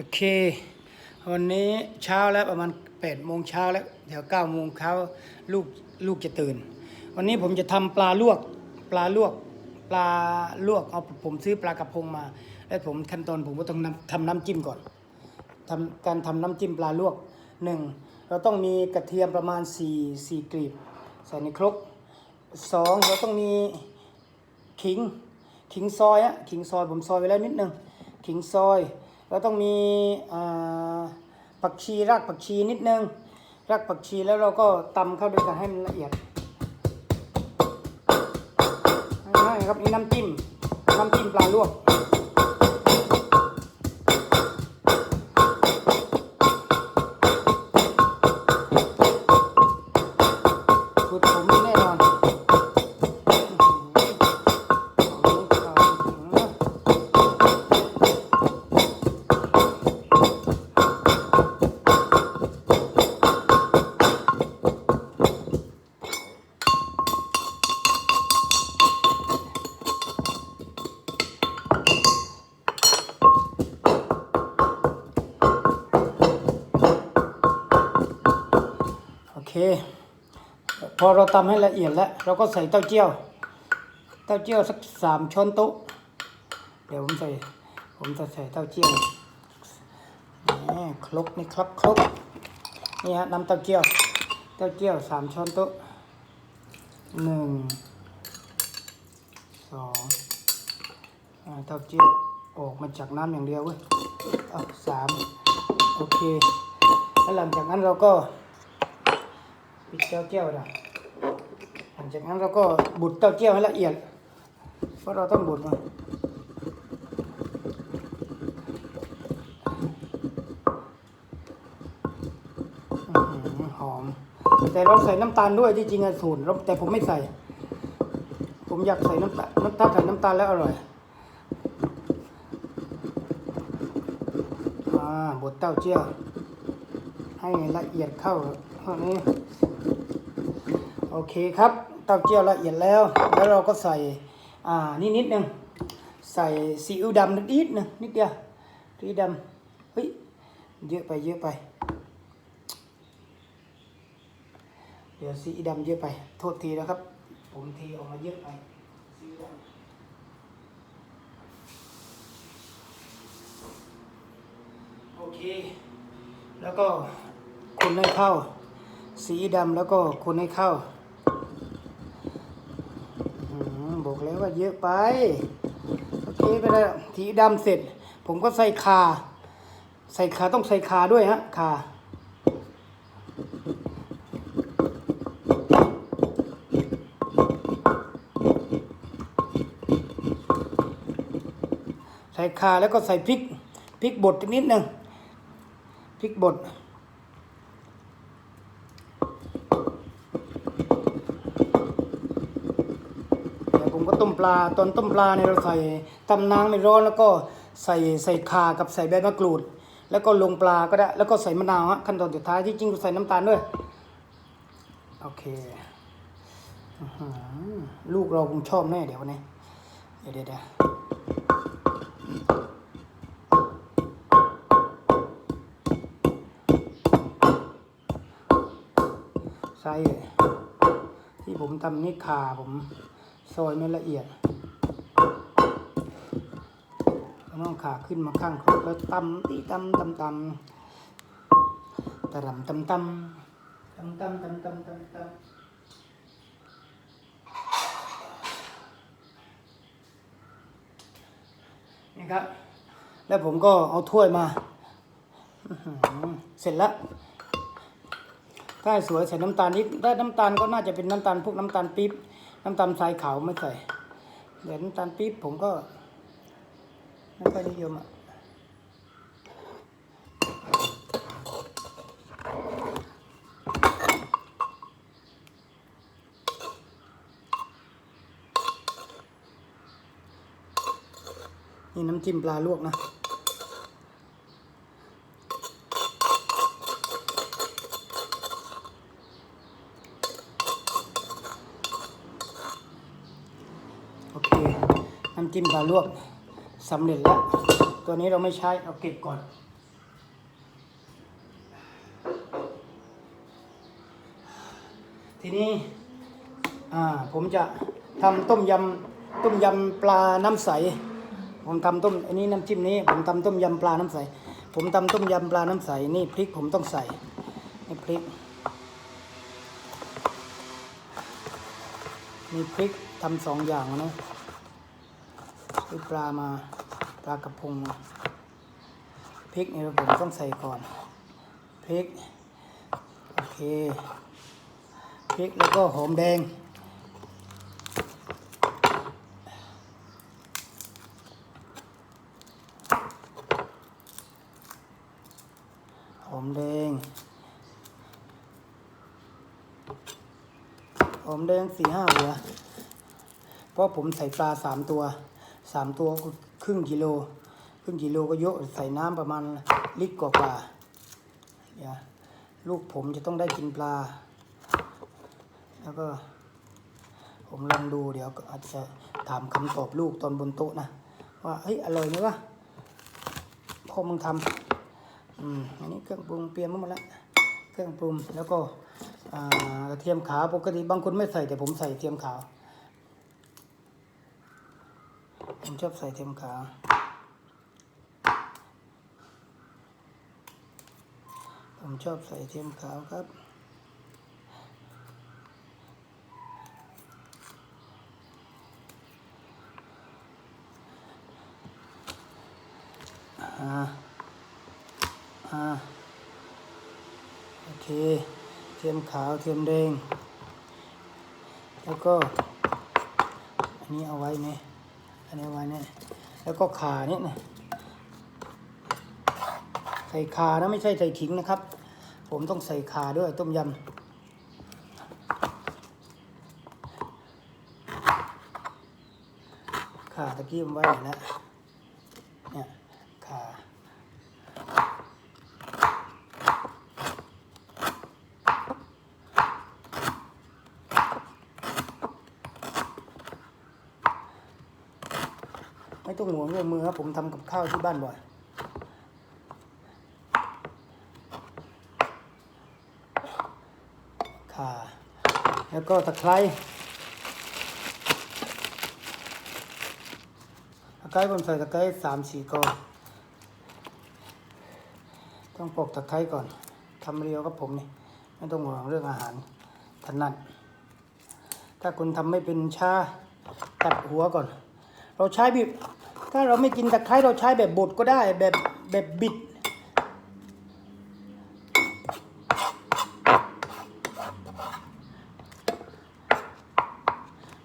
โอเค วันนี้เช้าแล้วประมาณ8ปดโมงเช้าแล้วเดี๋ยว9ก้าโมงเช้าลูกลูกจะตื่น วันนี้ผมจะทำปลาลวกปลาลวกปลาลวกเอาผมซื้อปลากระพงมา แล้วผมขั้นตอนผมก็ต้องทำน้ำจิ้มก่อนทำการทำน้ำจิ้มปลาลวกหนึ่งเราต้องมีกระเทียมประมาณ4 4กลีบใส่ในครกสองเราต้องมีขิงขิงซอยอะขิงซอยผมซอยไว้แล้วนิดนึงขิงซอย เราต้องมีผักชีรากผักชีนิดนึง รากผักชีแล้วเราก็ตำเข้าด้วยกันให้มันละเอียดง่ายครับนี่น้ำจิ้ม น้ำจิ้มปลาลวก เค พอเราตำให้ละเอียดแล้ว เราก็ใส่เต้าเจี้ยว เต้าเจี้ยวสักสามช้อนโต๊ะ เดี๋ยวผมใส่ ผมจะใส่เต้าเจี้ยวนี่ครกนี่ครับครกนี่ฮะน้ำเต้าเจี้ยว เต้าเจี้ยวสามช้อนโต๊ะหนึ่งสองเต้าเจี้ยวออกมาจากน้ำอย่างเดียวเว้ยเอาสามโอเค แล้วหลังจากนั้นเราก็ ปิดเต้าเจี้ยวนะหลังจากนั้นเราก็บุดเต้าเจี้ยวให้ละเอียด เพราะเราต้องบุดมันหอม แต่เราใส่น้ำตาลด้วยที่จริงอะสูตรแต่ผมไม่ใส่ ผมอยากใส่น้ำตาลน้ำตาลใส่น้ำตาลแล้วอร่อยอ่าบดเต้าเจี้ยวให้ละเอียดเข้า โอเคครับเต้าเจี้ยวละเอียดแล้ว แล้วเราก็ใส่อ่านี่นิดนึงใส่ซีอิ๊วดำนิดนึงนิดเดียวซีอิ๊วดำเฮ้ยเยอะไปเยอะไป เดี๋ยวซีอิ๊วดำเยอะไป โทษทีนะครับ ผมเทออกมาเยอะไปโอเค แล้วก็คนให้เข้า สีดำแล้วก็คนให้เข้าบอกแล้วว่าเยอะไป โอเคไปแล้วสีดำเสร็จ ผมก็ใส่คา ใส่คาต้องใส่คาด้วยฮะคาใส่คาแล้วก็ใส่พริกพริกบดนิดนึงพริกบด ต้มปลา ตอนต้มปลาเนี่ยเราใส่ตำน้ำไม่ร้อนแล้วก็ใส่ใส่ข่ากับใส่ใบมะกรูด แล้วก็ลงปลาก็ได้ แล้วก็ใส่มะนาวฮะขั้นตอนสุดท้ายที่จริงใส่น้ำตาลด้วยโอเคอลูกเราคงชอบแน่เดี๋ยววันนี้เดี๋ยวเดี๋ยวเดี๋ยวใส่ที่ผมทำนี่ขาผม ซอยไม่ละเอียดต้องขาขึ้นมาข้างครกแล้วตำตีตำตำตำตะรำตำตำตำตำตำตำตำตำนี่ครับแล้วผมก็เอาถ้วยมา เสร็จแล้ว ถ้าสวยใส่น้ำตาลนิดถ้าน้ำตาลก็น่าจะเป็นน้ำตาลพวกน้ำตาลปี๊บ น้ำตาลทรายขาวไม่ใส่เดี๋ยวน้ำตาลปี๊บผมก็ไม่ค่อยนิยมอะนี่น้ำจิ้มปลาลวกนะ อเค น้ำจิ้มปลาลวกสำเร็จแล้ว ตัวนี้เราไม่ใช้เราเก็บก่อน ทีนี้ผมจะทำต้มยำต้มยำปลาน้ำใส ผมทำต้มอันนี้น้ำจิ้มนี้ ผมทำต้มยำปลาน้ำใส ผมทำต้มยำปลาน้ำใส นี่พริกผมต้องใส่ นี่พริกมีพริก ทำสองอย่างนะซื้อปลามาปลากระพงพริกนี่ผมต้องใส่ก่อนพริกโอเคพริกแล้วก็หอมแดง หอมแดงหอมแดงสี่ห้าหัว ราะผมใส่ปลาสามตัวสามตัวก็ครึ่งกิโลครึ่งกิโลก็เยอะใส่น้ำประมาณลิตรกว่าๆอย่าลูกผมจะต้องได้กินปลา แล้วก็ ผมลองดูเดี๋ยวก็อาจจะถามคำตอบลูกตอนบนโต๊ะนะ ว่าเฮ้ยอร่อยไหมวะพ่อมึงทำอืมอันนี้เครื่องปรุงเตรียนมไว้หมดแล้วเครื่องปรุงแล้วก็กระเทียมขาวปกติบางคนไม่ใส่แต่ผมใส่เทียมขาว ผมชอบใส่เทียมขาวผมชอบใส่เทียมขาวครับ อ่า อ่า โอเค เทียมขาวเทียมแดง แล้วก็ อันนี้เอาไว้เนี่ย อันนี้มาไว้เนี่ยแล้วก็ขาเนี่ยนะใส่ขานะไม่ใช่ใส่ขิงนะครับ ผมต้องใส่ขาด้วยต้มยำขาตะกี้ผมไว้แล้วเนี่ยขา ต้องห่วงเรื่องมือครับ ผมทำกับข้าวที่บ้านบ่อยข่าแล้วก็ตะไคร้ตะไคร้ผมใส่ตะไคร้สามสี่กอต้องปอกตะไคร้ก่อนทำเรียวกับผมนี่ไม่ต้องห่วงเรื่องอาหารถนัดถ้าคุณทำไม่เป็นชาตัดหัวก่อน เราใช้บิบ ถ้าเราไม่กินตะไคร้เราใช้แบบบดก็ได้แบบแบบบิด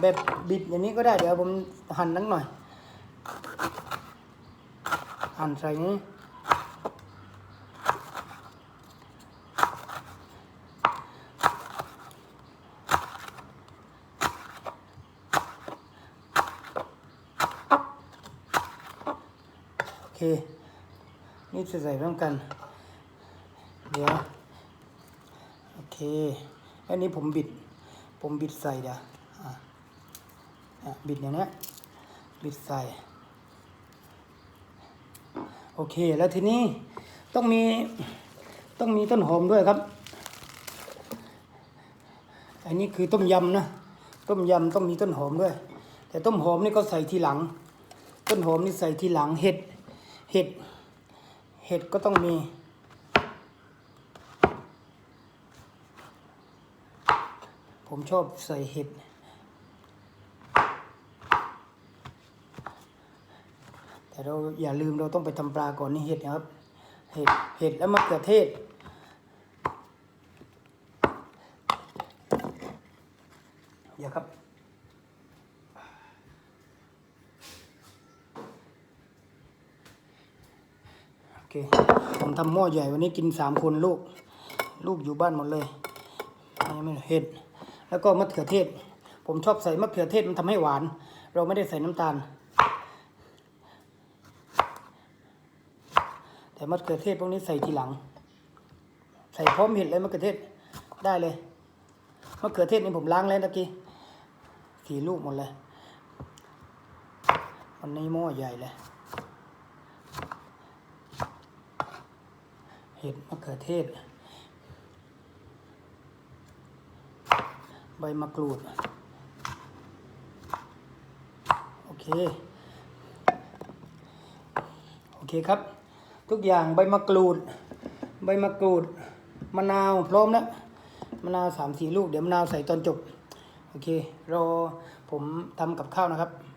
แบบบิดอย่างนี้ก็ได้เดี๋ยวผมหั่นนักหน่อยหั่นใส่นี้ เค นี่จะใส่ร่วมกัน เดี๋ยว โอเค อันนี้ผมบิด ผมบิดใส่เดี๋ยวบิดอย่างนี้บิดใส่ โอเค แล้วทีนี้ต้องมีต้องมีต้นหอมด้วยครับ อันนี้คือต้มยำนะ ต้มยำต้องมีต้นหอมด้วย แต่ต้นหอมนี่ก็ใส่ทีหลัง ต้นหอมนี่ใส่ทีหลังเห็ด เห็ด เห็ดก็ต้องมี ผมชอบใส่เห็ด แต่เราอย่าลืมเราต้องไปทำปลาก่อนนี่เห็ดนะครับ เห็ด เห็ดแล้วมะเขือเทศเดี๋ยวครับ โอเค ผมทำหม้อใหญ่วันนี้กินสามคนลูก ลูกอยู่บ้านหมดเลยไม่ไม่เห็ด แล้วก็มะเขือเทศ ผมชอบใส่มะเขือเทศมันทำให้หวาน เราไม่ได้ใส่น้ำตาล แต่มะเขือเทศพวกนี้ใส่ทีหลัง ใส่พร้อมเห็ดเลยมะเขือเทศได้เลยมะเขือเทศนี่ผมล้างแล้วตะกี้สี่ลูกหมดเลยวันนี้หม้อใหญ่เลย็ดมะเขือเทศ ใบมะกรูด โอเค โอเคครับ ทุกอย่างใบมะกรูด ใบมะกรูด มะนาวพร้อมแล้ว มะนาวสามสี่ลูก เดี๋ยวมะนาวใส่ตอนจบ โอเค รอผมทำกับข้าวนะครับ